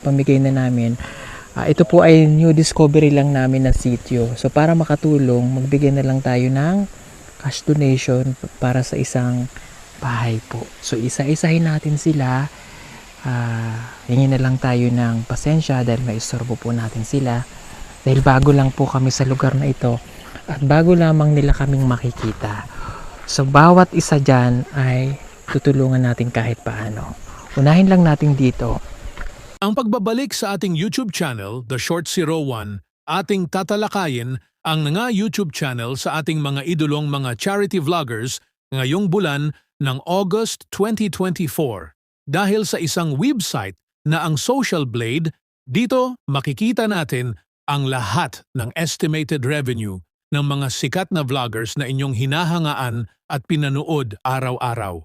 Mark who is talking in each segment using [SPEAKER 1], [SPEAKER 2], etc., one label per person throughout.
[SPEAKER 1] pamigay na namin. Ah, ito po ay new discovery lang namin na sitio. So para makatulong, magbigay na lang tayo ng cash donation para sa isang bahay po. So isa-isahin natin sila. Ah, hingi na lang tayo ng pasensya dahil may istorbo po natin sila. Dahil bago lang po kami sa lugar na ito at bago lamang nila kaming makikita. So bawat isa dyan ay tutulungan natin kahit paano. Unahin lang natin dito
[SPEAKER 2] Ang pagbabalik sa ating YouTube channel, The Short Zero One, ating tatalakayin ang nga YouTube channel sa ating mga idolong mga charity vloggers ngayong bulan ng August 2024. Dahil sa isang website na ang Social Blade, dito makikita natin ang lahat ng estimated revenue ng mga sikat na vloggers na inyong hinahangaan at pinanood araw-araw.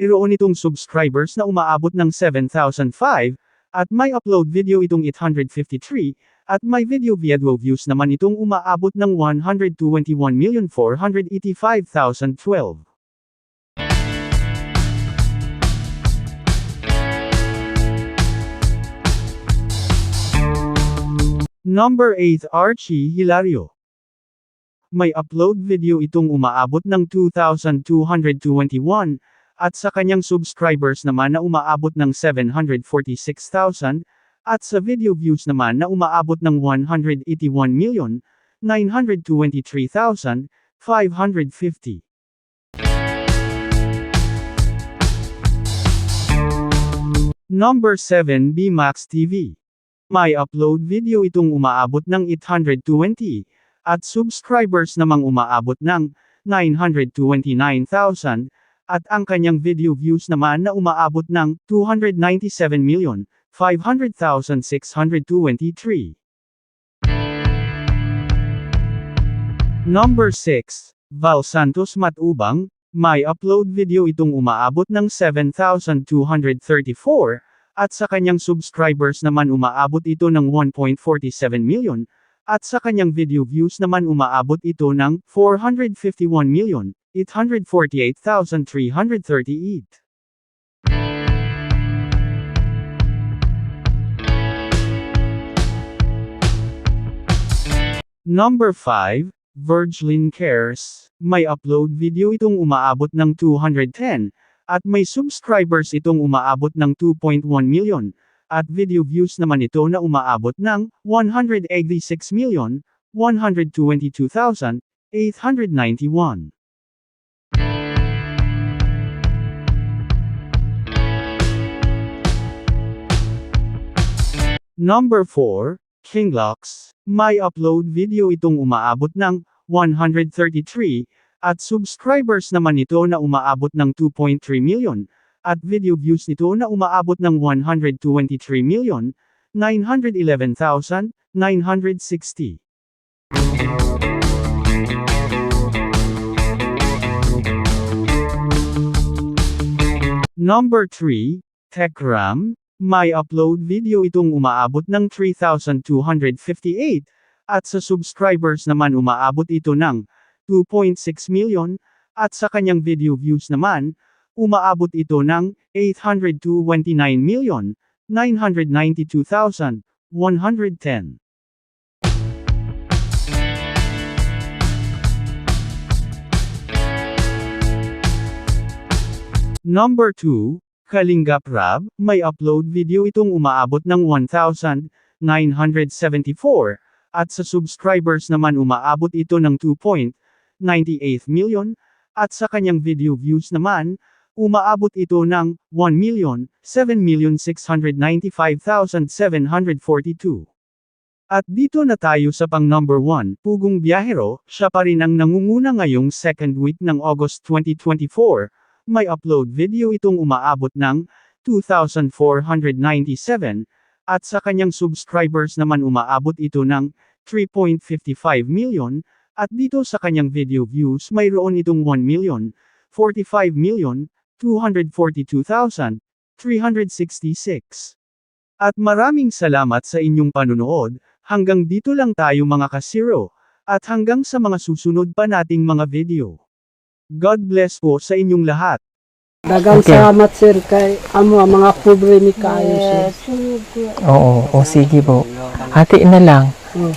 [SPEAKER 3] Iroon itong subscribers na umaabot ng 7,005, at may upload video itong 853, at may video video views naman itong umaabot ng 121,485,012. Number 8 Archie Hilario May upload video itong umaabot ng 2,221, at sa kanyang subscribers naman na umaabot ng 746,000, at sa video views naman na umaabot ng 181,923,550. Number 7 BMAX TV May upload video itong umaabot ng 820, at subscribers namang umaabot ng 929,000, at ang kanyang video views naman na umaabot ng 297,500,623. Number 6, Val Santos Matubang, may upload video itong umaabot ng 7,234, at sa kanyang subscribers naman umaabot ito ng 1.47 million, at sa kanyang video views naman umaabot ito ng 451 million. 848,338. Number 5, Virgilin Cares, may upload video itong umaabot ng 210, at may subscribers itong umaabot ng 2.1 million, at video views naman ito na umaabot ng 186 million, 122,891. Number 4, Kinglocks, may upload video itong umaabot ng 133, at subscribers naman ito na umaabot ng 2.3 million, at video views nito na umaabot ng 123 million, 911,960. Number 3, TechRam, may upload video itong umaabot ng 3,258, at sa subscribers naman umaabot ito ng 2.6 million, at sa kanyang video views naman, umaabot ito ng 829 million, 992,110. Number 2, Kalingap Rab, may upload video itong umaabot ng 1,974, at sa subscribers naman umaabot ito ng 2.98 million, at sa kanyang video views naman, umaabot ito ng 1,007,695,742. At dito na tayo sa pang number 1, Pugong Biyahero, siya pa rin ang nangunguna ngayong second week ng August 2024. May upload video itong umaabot ng 2,497, at sa kanyang subscribers naman umaabot ito ng 3.55 million, at dito sa kanyang video views mayroon itong 1 million, 45 million, 242,366. At maraming salamat sa inyong panunood, hanggang dito lang tayo mga kasiro, at hanggang sa mga susunod pa nating mga video. God bless po sa inyong lahat.
[SPEAKER 4] Dagang
[SPEAKER 1] Okay.
[SPEAKER 4] salamat sir kay amo ang mga kubre ni kayo sir.
[SPEAKER 1] Oo, o sige po. Hati na lang.
[SPEAKER 4] Oh.